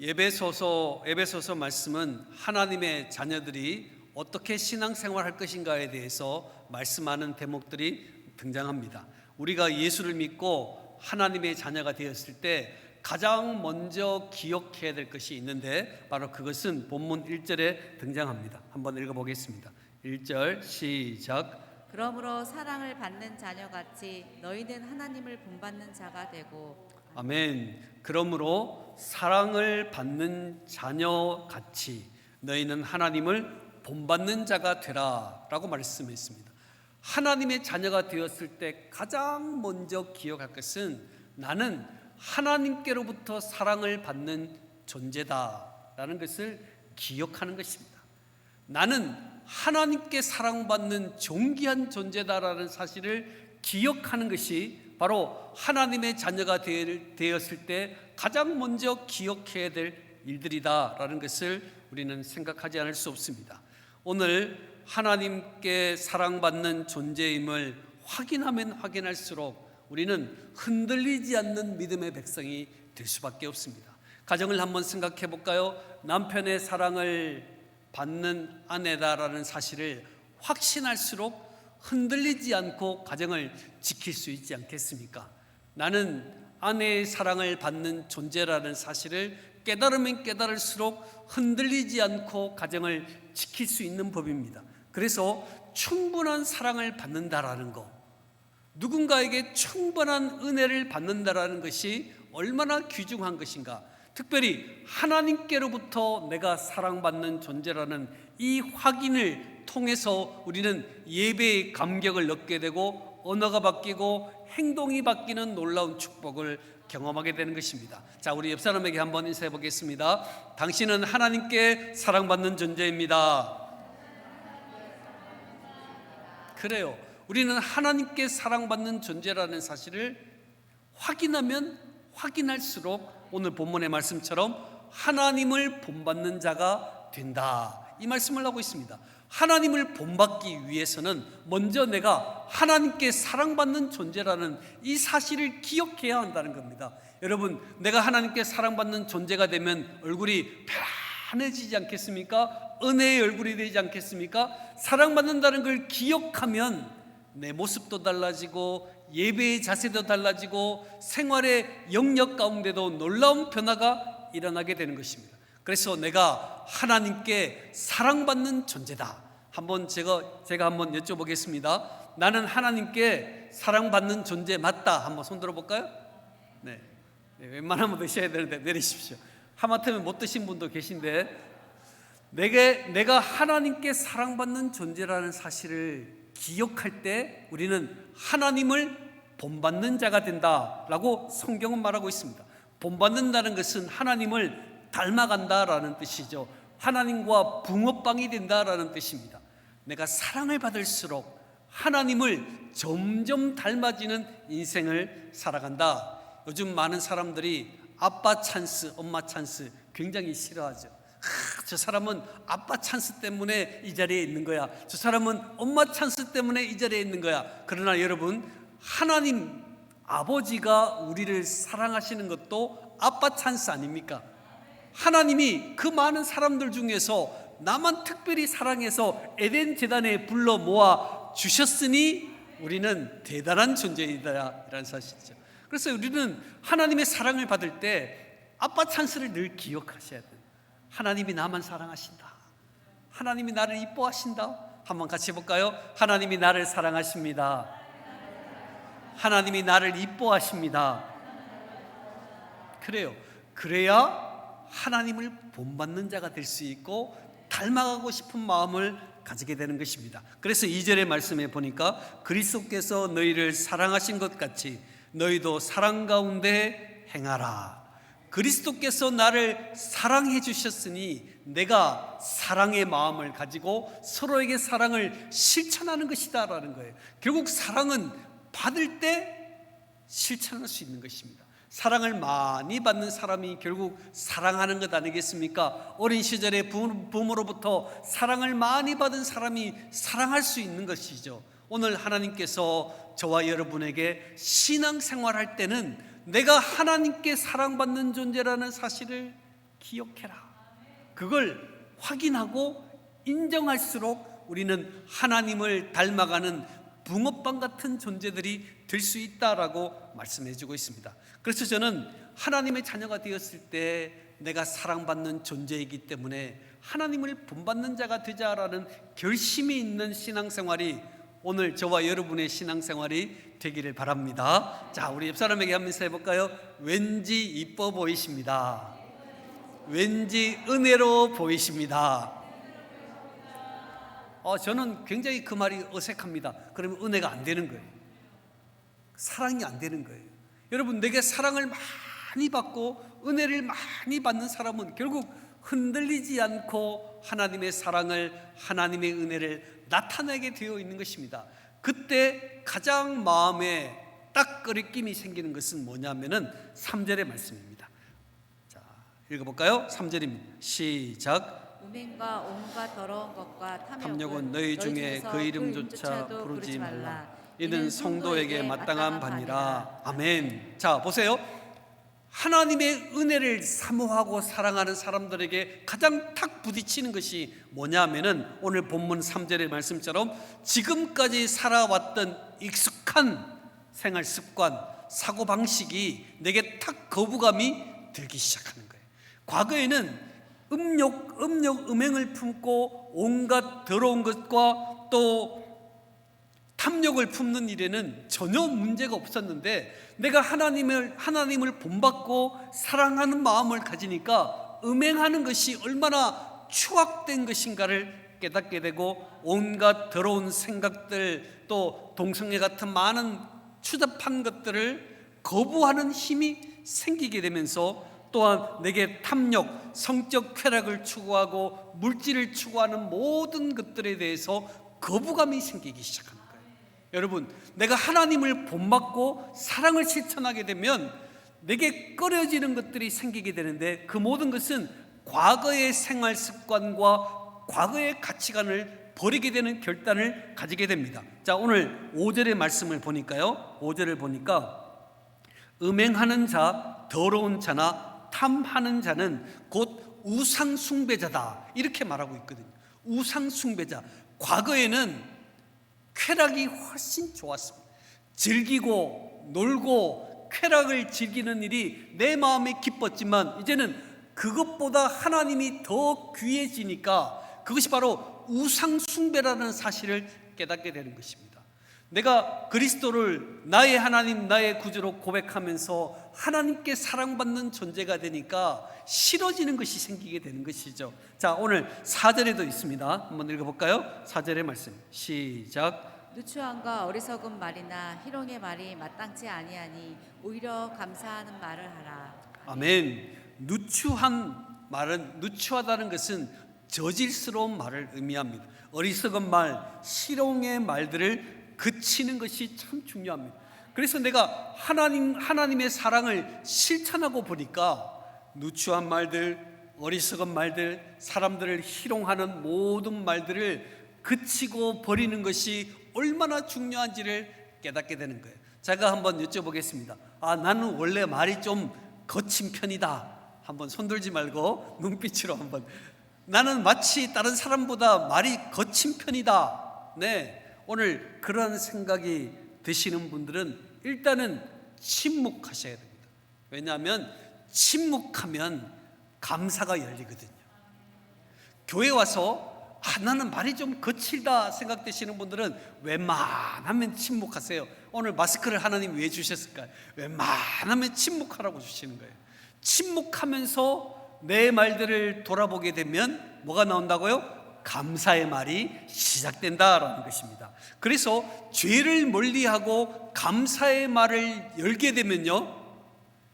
예배소서 에베소서 말씀은 하나님의 자녀들이 어떻게 신앙생활할 것인가에 대해서 말씀하는 대목들이 등장합니다. 우리가 예수를 믿고 하나님의 자녀가 되었을 때 가장 먼저 기억해야 될 것이 있는데 바로 그것은 본문 1절에 등장합니다. 한번 읽어 보겠습니다. 1절 시작 그러므로 사랑을 받는 자녀같이 너희는 하나님을 본받는 자가 되고 아멘. 그러므로 사랑을 받는 자녀 같이 너희는 하나님을 본받는 자가 되라라고 말씀했습니다. 하나님의 자녀가 되었을 때 가장 먼저 기억할 것은 나는 하나님께로부터 사랑을 받는 존재다라는 것을 기억하는 것입니다. 나는 하나님께 사랑받는 존귀한 존재다라는 사실을 기억하는 것이 바로 하나님의 자녀가 되- 되었을 때 가장 먼저 기억해야 될 일들이다라는 것을 우리는 생각하지 않을 수 없습니다. 오늘 하나님께 사랑받는 존재임을 확인하면 확인할수록 우리는 흔들리지 않는 믿음의 백성이 될 수밖에 없습니다. 가정을 한번 생각해 볼까요? 남편의 사랑을 받는 아내다라는 사실을 확신할수록 흔들리지 않고 가정을 지킬 수 있지 않겠습니까? 나는 아내의 사랑을 받는 존재라는 사실을 깨달으면 깨달을수록 흔들리지 않고 가정을 지킬 수 있는 법입니다. 그래서 충분한 사랑을 받는다라는 것, 누군가에게 충분한 은혜를 받는다라는 것이 얼마나 귀중한 것인가. 특별히 하나님께로부터 내가 사랑받는 존재라는 이 확인을 통해서 우리는 예배의 감격을 얻게 되고 언어가 바뀌고 행동이 바뀌는 놀라운 축복을 경험하게 되는 것입니다. 자, 우리 옆 사람에게 한번 인사해 보겠습니다. 당신은 하나님께 사랑받는 존재입니다. 그래요. 우리는 하나님께 사랑받는 존재라는 사실을 확인하면 확인할수록 오늘 본문의 말씀처럼 하나님을 본받는 자가 된다. 이 말씀을 하고 있습니다. 하나님을 본받기 위해서는 먼저 내가 하나님께 사랑받는 존재라는 이 사실을 기억해야 한다는 겁니다. 여러분, 내가 하나님께 사랑받는 존재가 되면 얼굴이 편해지지 않겠습니까? 은혜의 얼굴이 되지 않겠습니까? 사랑받는다는 걸 기억하면 내 모습도 달라지고 예배의 자세도 달라지고 생활의 영역 가운데도 놀라운 변화가 일어나게 되는 것입니다. 그래서 내가 하나님께 사랑받는 존재다. 한번 제가 제가 한번 여쭤보겠습니다. 나는 하나님께 사랑받는 존재 맞다. 한번 손 들어 볼까요? 네. 네, 웬만하면 드셔야 되는데 내리십시오. 하마터면 못 드신 분도 계신데 내게 내가 하나님께 사랑받는 존재라는 사실을 기억할 때 우리는 하나님을 본받는 자가 된다라고 성경은 말하고 있습니다. 본받는다는 것은 하나님을 닮아간다라는 뜻이죠. 하나님과 붕어빵이 된다라는 뜻입니다. 내가 사랑을 받을수록 하나님을 점점 닮아지는 인생을 살아간다. 요즘 많은 사람들이 아빠 찬스, 엄마 찬스 굉장히 싫어하죠. 하, 저 사람은 아빠 찬스 때문에 이 자리에 있는 거야. 저 사람은 엄마 찬스 때문에 이 자리에 있는 거야. 그러나 여러분, 하나님 아버지가 우리를 사랑하시는 것도 아빠 찬스 아닙니까? 하나님이 그 많은 사람들 중에서 나만 특별히 사랑해서 에덴 재단에 불러 모아 주셨으니 우리는 대단한 존재이다라는 사실이죠. 그래서 우리는 하나님의 사랑을 받을 때 아빠 찬스를 늘 기억하셔야 돼요. 하나님이 나만 사랑하신다. 하나님이 나를 이뻐하신다. 한번 같이 해볼까요? 하나님이 나를 사랑하십니다. 하나님이 나를 이뻐하십니다. 그래요. 그래야 하나님을 본받는 자가 될 수 있고 닮아가고 싶은 마음을 가지게 되는 것입니다. 그래서 2절의 말씀에 보니까 그리스도께서 너희를 사랑하신 것 같이 너희도 사랑 가운데 행하라. 그리스도께서 나를 사랑해 주셨으니 내가 사랑의 마음을 가지고 서로에게 사랑을 실천하는 것이다라는 거예요. 결국 사랑은 받을 때 실천할 수 있는 것입니다. 사랑을 많이 받는 사람이 결국 사랑하는 것 아니겠습니까? 어린 시절에 부- 부모로부터 사랑을 많이 받은 사람이 사랑할 수 있는 것이죠. 오늘 하나님께서 저와 여러분에게 신앙생활 할 때는 내가 하나님께 사랑받는 존재라는 사실을 기억해라. 그걸 확인하고 인정할수록 우리는 하나님을 닮아가는 붕어빵 같은 존재들이 될 수 있다라고 말씀해 주고 있습니다. 그래서 저는 하나님의 자녀가 되었을 때 내가 사랑받는 존재이기 때문에 하나님을 본받는 자가 되자라는 결심이 있는 신앙생활이 오늘 저와 여러분의 신앙생활이 되기를 바랍니다. 자, 우리 옆 사람에게 한번 해볼까요? 왠지 이뻐 보이십니다. 왠지 은혜로 보이십니다. 어, 저는 굉장히 그 말이 어색합니다. 그러면 은혜가 안 되는 거예요. 사랑이 안 되는 거예요. 여러분, 내게 사랑을 많이 받고 은혜를 많이 받는 사람은 결국 흔들리지 않고 하나님의 사랑을, 하나님의 은혜를 나타내게 되어 있는 것입니다. 그때 가장 마음에 딱 끓이낌이 생기는 것은 뭐냐면은 3절의 말씀입니다. 자, 읽어볼까요? 3절입니다. 시작. 음행과 온갖 더러운 것과 탐욕은, 너희 중에 그 이름조차 부르지 말라. 이는 성도에게 마땅한 바니라. 아멘. 자, 보세요. 하나님의 은혜를 사모하고 사랑하는 사람들에게 가장 탁 부딪히는 것이 뭐냐면은 오늘 본문 3절의 말씀처럼 지금까지 살아왔던 익숙한 생활 습관, 사고 방식이 내게 탁 거부감이 들기 시작하는 거예요. 과거에는 음욕, 음욕, 음행을 품고 온갖 더러운 것과 또 탐욕을 품는 일에는 전혀 문제가 없었는데 내가 하나님을 하나님을 본받고 사랑하는 마음을 가지니까 음행하는 것이 얼마나 추악된 것인가를 깨닫게 되고 온갖 더러운 생각들 또 동성애 같은 많은 추잡한 것들을 거부하는 힘이 생기게 되면서 또한 내게 탐욕, 성적 쾌락을 추구하고 물질을 추구하는 모든 것들에 대해서 거부감이 생기기 시작합니다. 여러분, 내가 하나님을 본받고 사랑을 실천하게 되면 내게 꺼려지는 것들이 생기게 되는데 그 모든 것은 과거의 생활 습관과 과거의 가치관을 버리게 되는 결단을 가지게 됩니다. 자, 오늘 5절의 말씀을 보니까요. 5절을 보니까 음행하는 자, 더러운 자나 탐하는 자는 곧 우상 숭배자다. 이렇게 말하고 있거든요. 우상 숭배자. 과거에는 쾌락이 훨씬 좋았습니다. 즐기고 놀고 쾌락을 즐기는 일이 내 마음에 기뻤지만 이제는 그것보다 하나님이 더 귀해지니까 그것이 바로 우상 숭배라는 사실을 깨닫게 되는 것입니다. 내가 그리스도를 나의 하나님, 나의 구주로 고백하면서 하나님께 사랑받는 존재가 되니까 싫어지는 것이 생기게 되는 것이죠. 자, 오늘 4절에도 있습니다. 한번 읽어볼까요? 4절의 말씀. 시작. 누추함과 어리석은 말이나 희롱의 말이 마땅치 아니하니 오히려 감사하는 말을 하라. 아멘. 누추한 말은 누추하다는 것은 저질스러운 말을 의미합니다. 어리석은 말, 실용의 말들을 그치는 것이 참 중요합니다. 그래서 내가 하나님 하나님의 사랑을 실천하고 보니까 누추한 말들, 어리석은 말들, 사람들을 희롱하는 모든 말들을 그치고 버리는 것이 얼마나 중요한지를 깨닫게 되는 거예요. 제가 한번 여쭤보겠습니다. 아, 나는 원래 말이 좀 거친 편이다. 한번 손들지 말고 눈빛으로 한번. 나는 마치 다른 사람보다 말이 거친 편이다. 네. 오늘 그런 생각이 드시는 분들은 일단은 침묵하셔야 됩니다. 왜냐하면 침묵하면 감사가 열리거든요. 교회 와서 아, 나는 말이 좀 거칠다 생각되시는 분들은 웬만하면 침묵하세요. 오늘 마스크를 하나님 왜 주셨을까요? 웬만하면 침묵하라고 주시는 거예요. 침묵하면서 내 말들을 돌아보게 되면 뭐가 나온다고요? 감사의 말이 시작된다라는 것입니다. 그래서 죄를 멀리하고 감사의 말을 열게 되면요.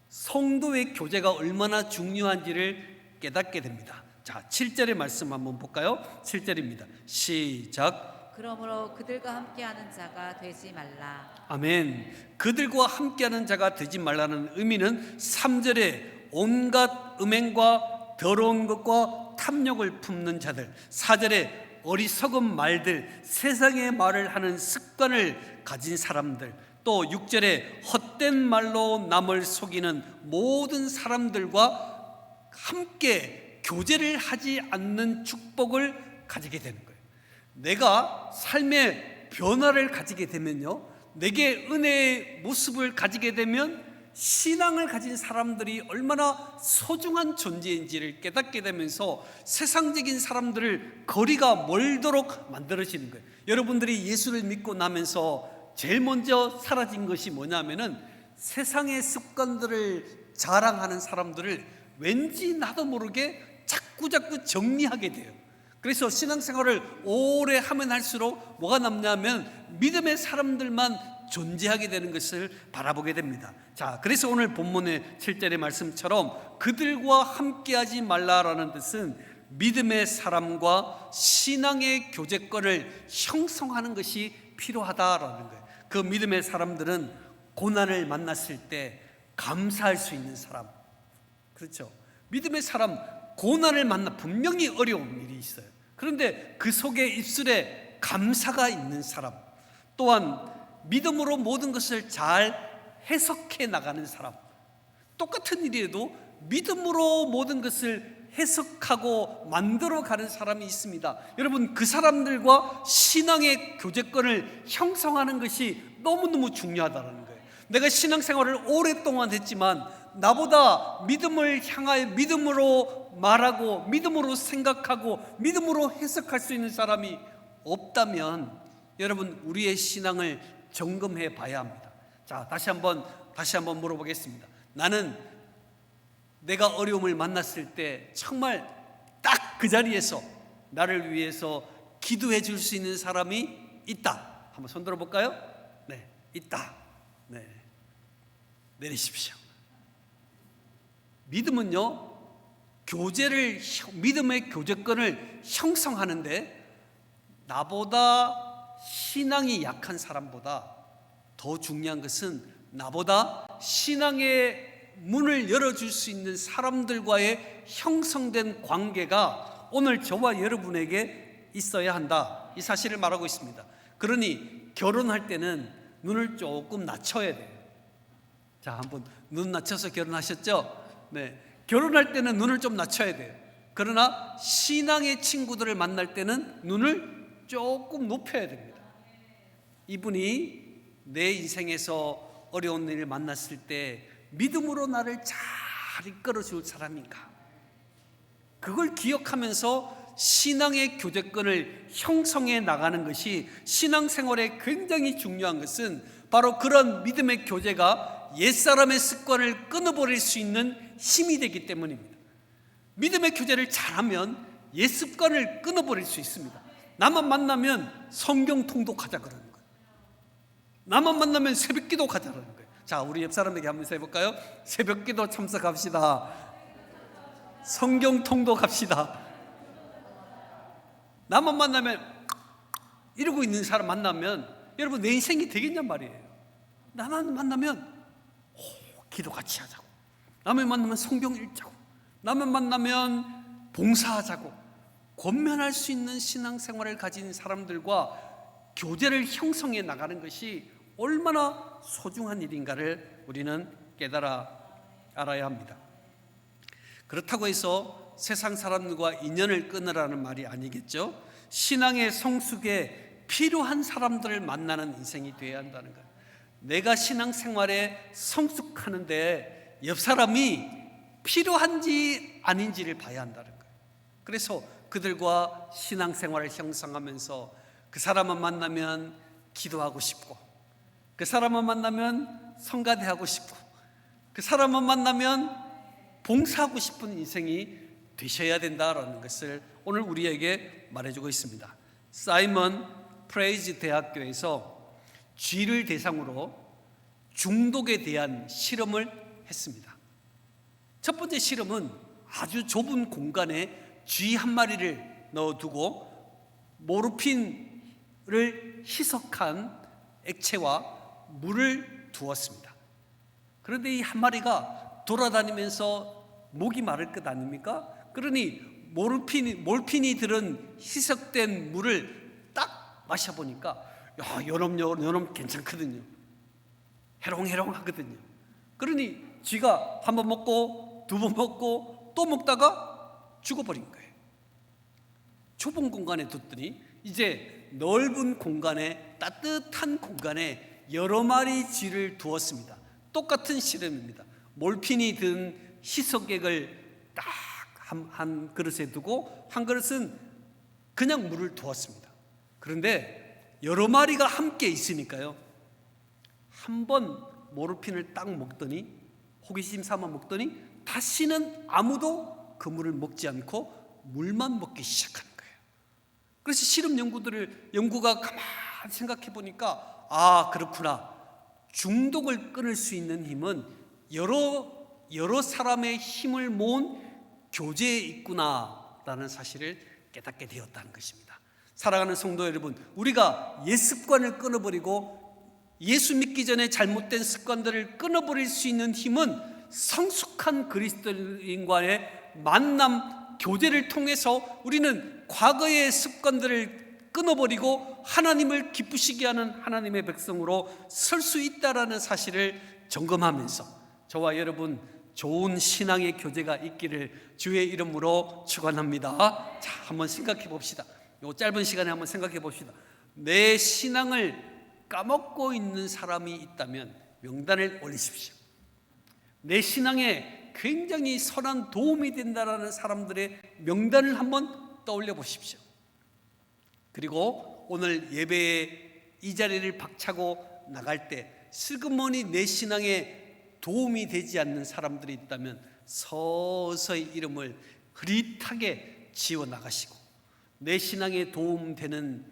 성도의 교제가 얼마나 중요한지를 깨닫게 됩니다. 자, 7절의 말씀 한번 볼까요? 7절입니다. 시작. 그러므로 그들과 함께하는 자가 되지 말라. 아멘. 그들과 함께하는 자가 되지 말라는 의미는 3절에 온갖 음행과 더러운 것과 탐욕을 품는 자들, 4절에 어리석은 말들, 세상의 말을 하는 습관을 가진 사람들, 또 6절에 헛된 말로 남을 속이는 모든 사람들과 함께 교제를 하지 않는 축복을 가지게 되는 거예요. 내가 삶의 변화를 가지게 되면요. 내게 은혜의 모습을 가지게 되면 신앙을 가진 사람들이 얼마나 소중한 존재인지를 깨닫게 되면서 세상적인 사람들을 거리가 멀도록 만들어지는 거예요. 여러분들이 예수를 믿고 나면서 제일 먼저 사라진 것이 뭐냐면은 세상의 습관들을 자랑하는 사람들을 왠지 나도 모르게 자꾸 자꾸 정리하게 돼요. 그래서 신앙생활을 오래 하면 할수록 뭐가 남냐면 믿음의 사람들만 존재하게 되는 것을 바라보게 됩니다. 자, 그래서 오늘 본문의 7절의 말씀처럼 그들과 함께하지 말라라는 뜻은 믿음의 사람과 신앙의 교제권을 형성하는 것이 필요하다라는 거예요. 그 믿음의 사람들은 고난을 만났을 때 감사할 수 있는 사람. 그렇죠. 믿음의 사람 고난을 만나 분명히 어려운 일이 있어요. 그런데 그 속에 입술에 감사가 있는 사람. 또한 믿음으로 모든 것을 잘 해석해 나가는 사람. 똑같은 일이라도 믿음으로 모든 것을 해석하고 만들어 가는 사람이 있습니다. 여러분, 그 사람들과 신앙의 교제권을 형성하는 것이 너무너무 중요하다는 거예요. 내가 신앙생활을 오랫동안 했지만 나보다 믿음을 향하여 믿음으로 말하고 믿음으로 생각하고 믿음으로 해석할 수 있는 사람이 없다면 여러분 우리의 신앙을 점검해 봐야 합니다. 자, 다시 한번 다시 한번 물어보겠습니다. 나는 내가 어려움을 만났을 때 정말 딱 그 자리에서 나를 위해서 기도해 줄 수 있는 사람이 있다. 한번 손 들어 볼까요? 네, 있다. 네. 내리십시오. 믿음은요, 교제를, 믿음의 교제권을 형성하는데 나보다 신앙이 약한 사람보다 더 중요한 것은 나보다 신앙의 문을 열어줄 수 있는 사람들과의 형성된 관계가 오늘 저와 여러분에게 있어야 한다. 이 사실을 말하고 있습니다. 그러니 결혼할 때는 눈을 조금 낮춰야 돼요. 자, 한번 눈 낮춰서 결혼하셨죠? 네. 결혼할 때는 눈을 좀 낮춰야 돼요. 그러나 신앙의 친구들을 만날 때는 눈을 조금 높여야 됩니다. 이분이 내 인생에서 어려운 일을 만났을 때 믿음으로 나를 잘 이끌어 줄 사람인가? 그걸 기억하면서 신앙의 교제권을 형성해 나가는 것이 신앙생활에 굉장히 중요한 것은 바로 그런 믿음의 교제가 옛사람의 습관을 끊어버릴 수 있는 힘이 되기 때문입니다. 믿음의 교제를 잘하면 옛 습관을 끊어버릴 수 있습니다. 나만 만나면 성경 통독하자 그러는 거예요. 나만 만나면 새벽 기도 가자 그러는 거예요. 자, 우리 옆 사람에게 한번 해볼까요? 새벽 기도 참석합시다. 성경 통독합시다. 나만 만나면 이러고 있는 사람 만나면 여러분 내 인생이 되겠냔 말이에요. 나만 만나면 오, 기도 같이 하자고. 나만 만나면 성경 읽자고. 나만 만나면 봉사하자고. 권면할 수 있는 신앙생활을 가진 사람들과 교제를 형성해 나가는 것이 얼마나 소중한 일인가를 우리는 깨달아 알아야 합니다. 그렇다고 해서 세상 사람들과 인연을 끊으라는 말이 아니겠죠. 신앙의 성숙에 필요한 사람들을 만나는 인생이 되어야 한다는 거예요. 내가 신앙생활에 성숙하는데 옆 사람이 필요한지 아닌지를 봐야 한다는 거예요. 그래서 그들과 신앙생활을 형성하면서 그 사람만 만나면 기도하고 싶고 그 사람만 만나면 성가대하고 싶고 그 사람만 만나면 봉사하고 싶은 인생이 되셔야 된다라는 것을 오늘 우리에게 말해주고 있습니다. 사이먼 프레이즈 대학교에서 쥐를 대상으로 중독에 대한 실험을 했습니다. 첫 번째 실험은 아주 좁은 공간에 쥐 한 마리를 넣어두고 모르핀을 희석한 액체와 물을 두었습니다. 그런데 이 한 마리가 돌아다니면서 목이 마를 것 아닙니까? 그러니 몰핀이, 몰핀이 들은 희석된 물을 딱 마셔보니까 야, 요놈, 요놈 괜찮거든요. 해롱해롱 하거든요. 그러니 쥐가 한 번 먹고 두 번 먹고 또 먹다가 죽어버린 거예요. 좁은 공간에 뒀더니 이제 넓은 공간에 따뜻한 공간에 여러 마리 쥐를 두었습니다. 똑같은 실험입니다. 몰핀이 든 희석액을 딱한 한 그릇에 두고 한 그릇은 그냥 물을 두었습니다. 그런데 여러 마리가 함께 있으니까요. 한 번 모르핀을 딱 먹더니 호기심 삼아 먹더니 다시는 아무도 그 물을 먹지 않고 물만 먹기 시작하는 거예요. 그래서 실험 연구들을 연구가 가만히 생각해 보니까 아 그렇구나 중독을 끊을 수 있는 힘은 여러 여러 사람의 힘을 모은 교제에 있구나라는 사실을 깨닫게 되었다는 것입니다. 사랑하는 성도 여러분, 우리가 옛 습관을 끊어버리고 예수 믿기 전에 잘못된 습관들을 끊어버릴 수 있는 힘은 성숙한 그리스도인과의 만남 교제를 통해서 우리는 과거의 습관들을 끊어버리고 하나님을 기쁘시게 하는 하나님의 백성으로 설 수 있다라는 사실을 점검하면서 저와 여러분 좋은 신앙의 교제가 있기를 주의 이름으로 축원합니다. 자, 한번 생각해 봅시다. 요 짧은 시간에 한번 생각해 봅시다. 내 신앙을 까먹고 있는 사람이 있다면 명단을 올리십시오. 내 신앙에 굉장히 선한 도움이 된다라는 사람들의 명단을 한번 떠올려 보십시오. 그리고 오늘 예배에 이 자리를 박차고 나갈 때 슬그머니 내 신앙에 도움이 되지 않는 사람들이 있다면 서서히 이름을 흐릿하게 지워 나가시고 내 신앙에 도움되는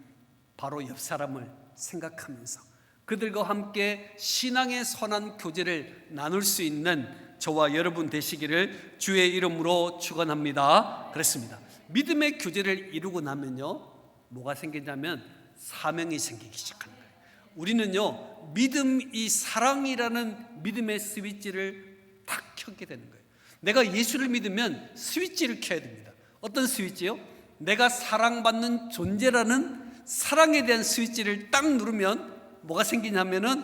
바로 옆 사람을 생각하면서 그들과 함께 신앙의 선한 교제를 나눌 수 있는 저와 여러분 되시기를 주의 이름으로 축원합니다. 그렇습니다. 믿음의 교제를 이루고 나면요. 뭐가 생기냐면 사명이 생기기 시작하는 거예요. 우리는요. 믿음 이 사랑이라는 믿음의 스위치를 탁 켜게 되는 거예요. 내가 예수를 믿으면 스위치를 켜야 됩니다. 어떤 스위치요? 내가 사랑받는 존재라는 사랑에 대한 스위치를 딱 누르면 뭐가 생기냐면은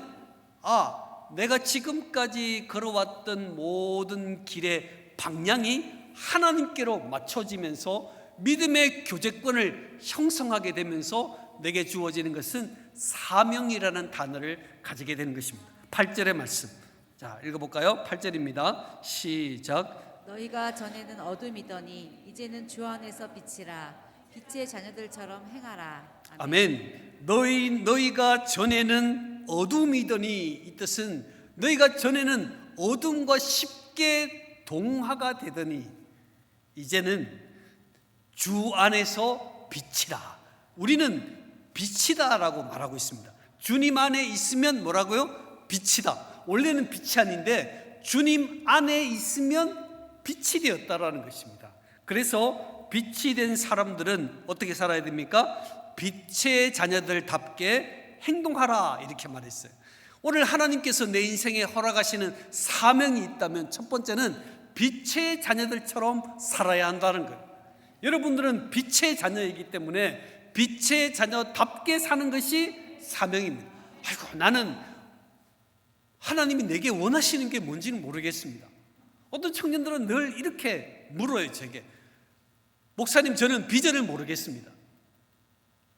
아, 내가 지금까지 걸어왔던 모든 길의 방향이 하나님께로 맞춰지면서 믿음의 교제권을 형성하게 되면서 내게 주어지는 것은 사명이라는 단어를 가지게 되는 것입니다. 8절의 말씀. 자, 읽어볼까요? 8절입니다. 시작. 너희가 전에는 어둠이더니 이제는 주 안에서 빛이라 빛의 자녀들처럼 행하라. 아멘. 너희 너희가 전에는 어둠이더니 이 뜻은 너희가 전에는 어둠과 쉽게 동화가 되더니 이제는 주 안에서 빛이다. 우리는 빛이다라고 말하고 있습니다. 주님 안에 있으면 뭐라고요? 빛이다. 원래는 빛이 아닌데 주님 안에 있으면 빛이 되었다라는 것입니다. 그래서 빛이 된 사람들은 어떻게 살아야 됩니까? 빛의 자녀들답게 행동하라 이렇게 말했어요. 오늘 하나님께서 내 인생에 허락하시는 사명이 있다면 첫 번째는 빛의 자녀들처럼 살아야 한다는 거예요. 여러분들은 빛의 자녀이기 때문에 빛의 자녀답게 사는 것이 사명입니다. 아이고 나는 하나님이 내게 원하시는 게 뭔지는 모르겠습니다. 어떤 청년들은 늘 이렇게 물어요, 제게. 목사님, 저는 비전을 모르겠습니다.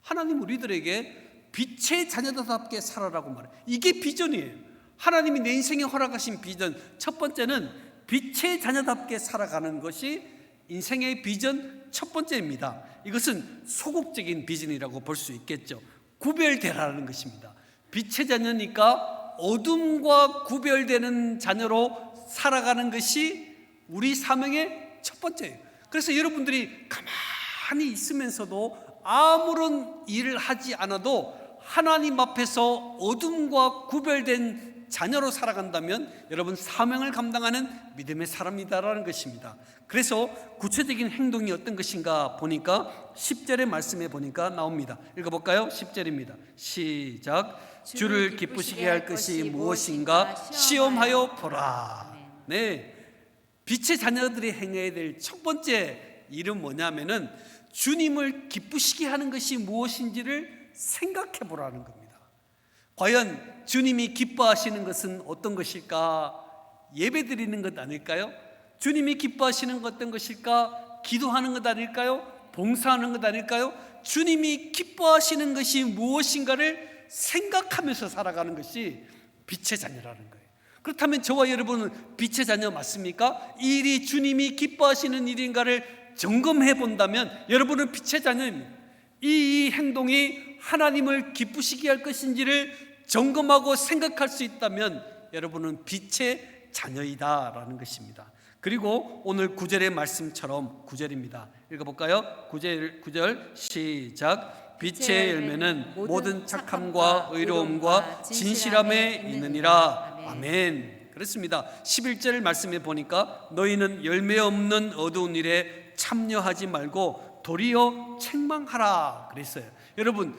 하나님 우리들에게 빛의 자녀답게 살아라고 말해요. 이게 비전이에요. 하나님이 내 인생에 허락하신 비전. 첫 번째는 빛의 자녀답게 살아가는 것이 인생의 비전 첫 번째입니다. 이것은 소극적인 비전이라고 볼 수 있겠죠. 구별되라는 것입니다. 빛의 자녀니까 어둠과 구별되는 자녀로 살아가는 것이 우리 사명의 첫 번째예요. 그래서 여러분들이 가만히 있으면서도 아무런 일을 하지 않아도 하나님 앞에서 어둠과 구별된 자녀로 살아간다면 여러분 사명을 감당하는 믿음의 사람이다라는 것입니다. 그래서 구체적인 행동이 어떤 것인가 보니까 10절의 말씀에 보니까 나옵니다. 읽어볼까요? 10절입니다. 시작. 주를 기쁘시게 할 것이 무엇인가 시험하여 보라. 네. 빛의 자녀들이 행해야 될 첫 번째 일은 뭐냐면은 주님을 기쁘시게 하는 것이 무엇인지를 생각해 보라는 겁니다. 과연 주님이 기뻐하시는 것은 어떤 것일까? 예배 드리는 것 아닐까요? 주님이 기뻐하시는 것 어떤 것일까? 기도하는 것 아닐까요? 봉사하는 것 아닐까요? 주님이 기뻐하시는 것이 무엇인가를 생각하면서 살아가는 것이 빛의 자녀라는 거예요. 그렇다면 저와 여러분은 빛의 자녀 맞습니까? 이 일이 주님이 기뻐하시는 일인가를 점검해 본다면 여러분은 빛의 자녀입니다. 이, 이 행동이 하나님을 기쁘시게 할 것인지를 점검하고 생각할 수 있다면 여러분은 빛의 자녀이다라는 것입니다. 그리고 오늘 구절의 말씀처럼 구절입니다. 읽어볼까요? 구절 구절 시작. 빛의 열매는 모든 착함과 의로움과 진실함에 있느니라. 아멘. 그렇습니다. 11절 말씀에 보니까 너희는 열매 없는 어두운 일에 참여하지 말고 도리어 책망하라 그랬어요. 여러분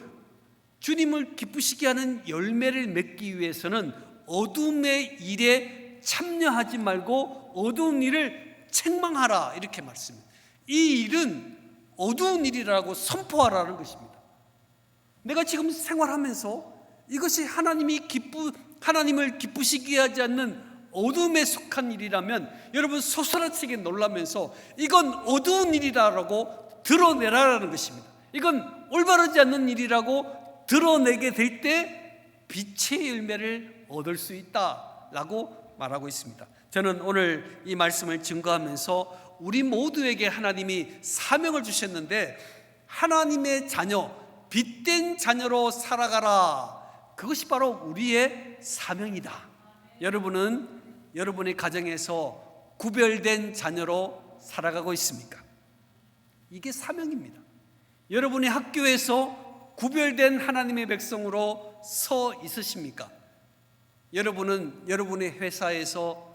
주님을 기쁘시게 하는 열매를 맺기 위해서는 어둠의 일에 참여하지 말고 어두운 일을 책망하라 이렇게 말씀합니다. 이 일은 어두운 일이라고 선포하라는 것입니다. 내가 지금 생활하면서 이것이 하나님이 기쁘 하나님을 기쁘시게 하지 않는 어둠에 속한 일이라면 여러분 소스라치게 놀라면서 이건 어두운 일이라고 드러내라라는 것입니다. 이건 올바르지 않는 일이라고 드러내게 될 때 빛의 열매를 얻을 수 있다라고 말하고 있습니다. 저는 오늘 이 말씀을 증거하면서 우리 모두에게 하나님이 사명을 주셨는데 하나님의 자녀, 빛된 자녀로 살아가라. 그것이 바로 우리의 사명이다. 여러분은 여러분의 가정에서 구별된 자녀로 살아가고 있습니까? 이게 사명입니다. 여러분의 학교에서 구별된 하나님의 백성으로 서 있으십니까? 여러분은 여러분의 회사에서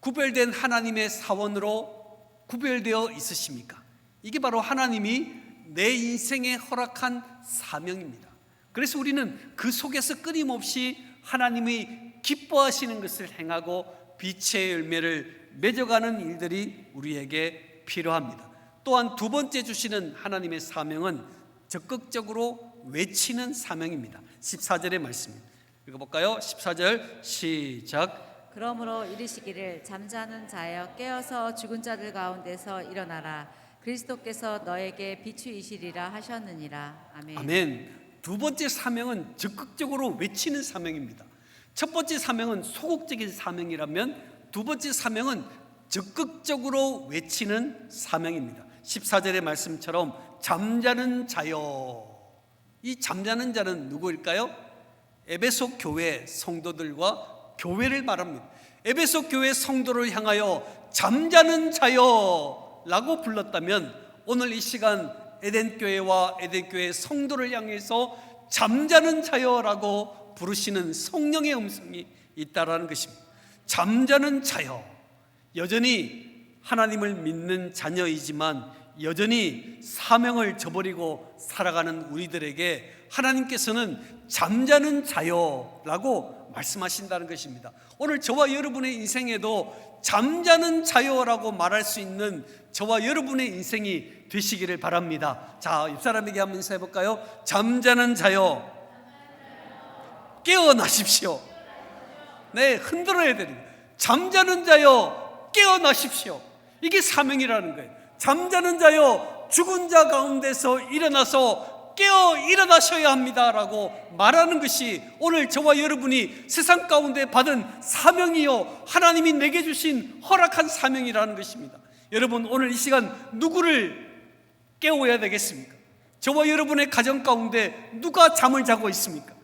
구별된 하나님의 사원으로 구별되어 있으십니까? 이게 바로 하나님이 내 인생에 허락한 사명입니다. 그래서 우리는 그 속에서 끊임없이 하나님이 기뻐하시는 것을 행하고 빛의 열매를 맺어가는 일들이 우리에게 필요합니다. 또한 두 번째 주시는 하나님의 사명은 적극적으로 외치는 사명입니다. 14절의 말씀 읽어볼까요? 14절 시작. 그러므로 이르시기를 잠자는 자여 깨어서 죽은 자들 가운데서 일어나라 그리스도께서 너에게 비추이시리라 하셨느니라 아멘. 아멘. 두 번째 사명은 적극적으로 외치는 사명입니다. 첫 번째 사명은 소극적인 사명이라면 두 번째 사명은 적극적으로 외치는 사명입니다. 14절의 말씀처럼 잠자는 자여. 이 잠자는 자는 누구일까요? 에베소 교회 성도들과 교회를 말합니다. 에베소 교회 성도를 향하여 잠자는 자여 라고 불렀다면 오늘 이 시간 에덴 교회와 에덴 교회 성도를 향해서 잠자는 자여라고 부르시는 성령의 음성이 있다라는 것입니다. 잠자는 자여. 여전히 하나님을 믿는 자녀이지만 여전히 사명을 저버리고 살아가는 우리들에게 하나님께서는 잠자는 자여라고 말씀하신다는 것입니다. 오늘 저와 여러분의 인생에도 잠자는 자여라고 말할 수 있는 저와 여러분의 인생이 되시기를 바랍니다. 자, 옆 사람에게 한번 인사해 볼까요? 잠자는 자여 깨어나십시오. 네, 흔들어야 됩니다. 잠자는 자여 깨어나십시오. 이게 사명이라는 거예요. 잠자는 자여 죽은 자 가운데서 일어나서 깨어 일어나셔야 합니다라고 말하는 것이 오늘 저와 여러분이 세상 가운데 받은 사명이요 하나님이 내게 주신 허락한 사명이라는 것입니다. 여러분 오늘 이 시간 누구를 깨워야 되겠습니까? 저와 여러분의 가정 가운데 누가 잠을 자고 있습니까?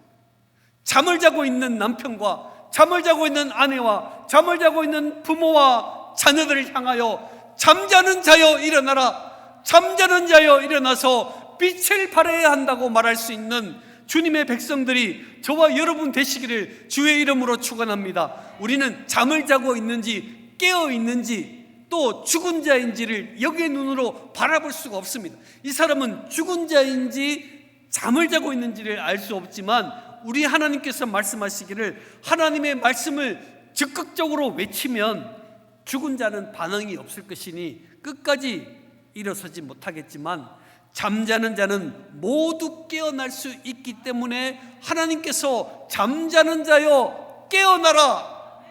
잠을 자고 있는 남편과 잠을 자고 있는 아내와 잠을 자고 있는 부모와 자녀들을 향하여 잠자는 자여 일어나라 잠자는 자여 일어나서 빛을 발해야 한다고 말할 수 있는 주님의 백성들이 저와 여러분 되시기를 주의 이름으로 축원합니다. 우리는 잠을 자고 있는지 깨어 있는지 또 죽은 자인지를 여기의 눈으로 바라볼 수가 없습니다. 이 사람은 죽은 자인지 잠을 자고 있는지를 알 수 없지만 우리 하나님께서 말씀하시기를 하나님의 말씀을 적극적으로 외치면 죽은 자는 반응이 없을 것이니 끝까지 일어서지 못하겠지만 잠자는 자는 모두 깨어날 수 있기 때문에 하나님께서 잠자는 자여 깨어나라.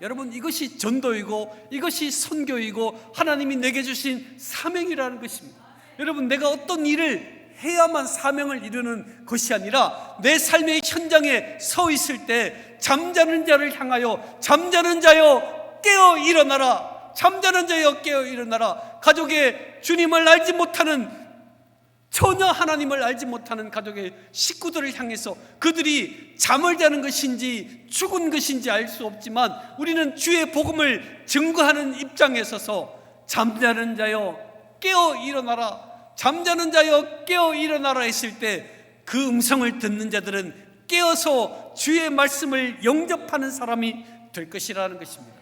여러분 이것이 전도이고 이것이 선교이고 하나님이 내게 주신 사명이라는 것입니다. 여러분 내가 어떤 일을 해야만 사명을 이루는 것이 아니라 내 삶의 현장에 서 있을 때 잠자는 자를 향하여 잠자는 자여 깨어 일어나라. 잠자는 자여 깨어 일어나라. 가족의 주님을 알지 못하는 전혀 하나님을 알지 못하는 가족의 식구들을 향해서 그들이 잠을 자는 것인지 죽은 것인지 알 수 없지만 우리는 주의 복음을 증거하는 입장에 서서 잠자는 자여 깨어 일어나라 잠자는 자여 깨어 일어나라 했을 때 그 음성을 듣는 자들은 깨어서 주의 말씀을 영접하는 사람이 될 것이라는 것입니다.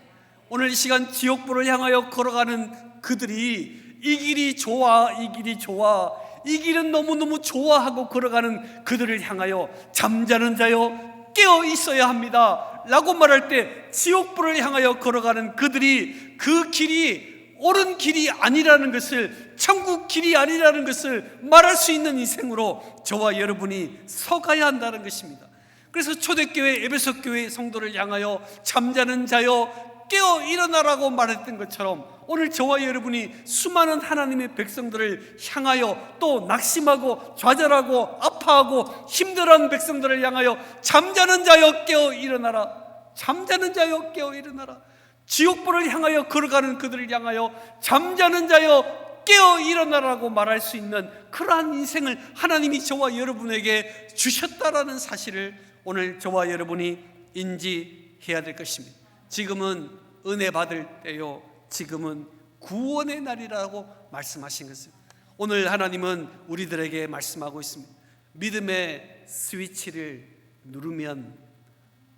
오늘 이 시간 지옥불을 향하여 걸어가는 그들이 이 길이 좋아, 이 길이 좋아, 이 길은 너무너무 좋아하고 걸어가는 그들을 향하여 잠자는 자여 깨어 있어야 합니다. 라고 말할 때 지옥불을 향하여 걸어가는 그들이 그 길이 옳은 길이 아니라는 것을 천국 길이 아니라는 것을 말할 수 있는 인생으로 저와 여러분이 서가야 한다는 것입니다. 그래서 초대교회 에베소 교회 성도를 향하여 잠자는 자여 깨어 일어나라고 말했던 것처럼 오늘 저와 여러분이 수많은 하나님의 백성들을 향하여 또 낙심하고 좌절하고 아파하고 힘들어하는 백성들을 향하여 잠자는 자여 깨어 일어나라 잠자는 자여 깨어 일어나라 지옥불을 향하여 걸어가는 그들을 향하여 잠자는 자여 깨어 일어나라고 말할 수 있는 그러한 인생을 하나님이 저와 여러분에게 주셨다라는 사실을 오늘 저와 여러분이 인지해야 될 것입니다. 지금은 은혜 받을 때요. 지금은 구원의 날이라고 말씀하신 것입니다. 오늘 하나님은 우리들에게 말씀하고 있습니다. 믿음의 스위치를 누르면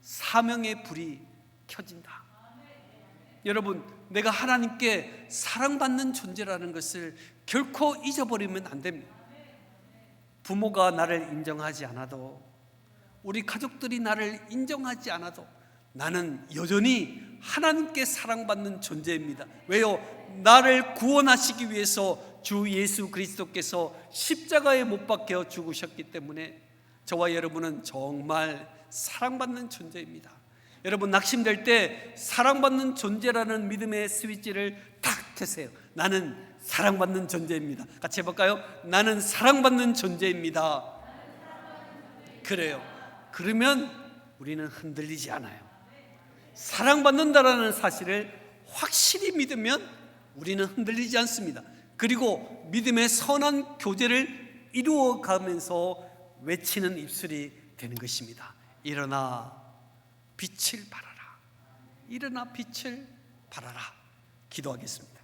사명의 불이 켜진다. 여러분, 내가 하나님께 사랑받는 존재라는 것을 결코 잊어버리면 안 됩니다. 부모가 나를 인정하지 않아도, 우리 가족들이 나를 인정하지 않아도, 나는 여전히 하나님께 사랑받는 존재입니다. 왜요? 나를 구원하시기 위해서 주 예수 그리스도께서 십자가에 못 박혀 죽으셨기 때문에 저와 여러분은 정말 사랑받는 존재입니다. 여러분 낙심될 때 사랑받는 존재라는 믿음의 스위치를 탁 켜세요. 나는 사랑받는 존재입니다. 같이 해볼까요? 나는 사랑받는 존재입니다. 그래요. 그러면 우리는 흔들리지 않아요. 사랑받는다라는 사실을 확실히 믿으면 우리는 흔들리지 않습니다. 그리고 믿음의 선한 교제를 이루어 가면서 외치는 입술이 되는 것입니다. 일어나 빛을 발하라. 일어나 빛을 발하라. 기도하겠습니다.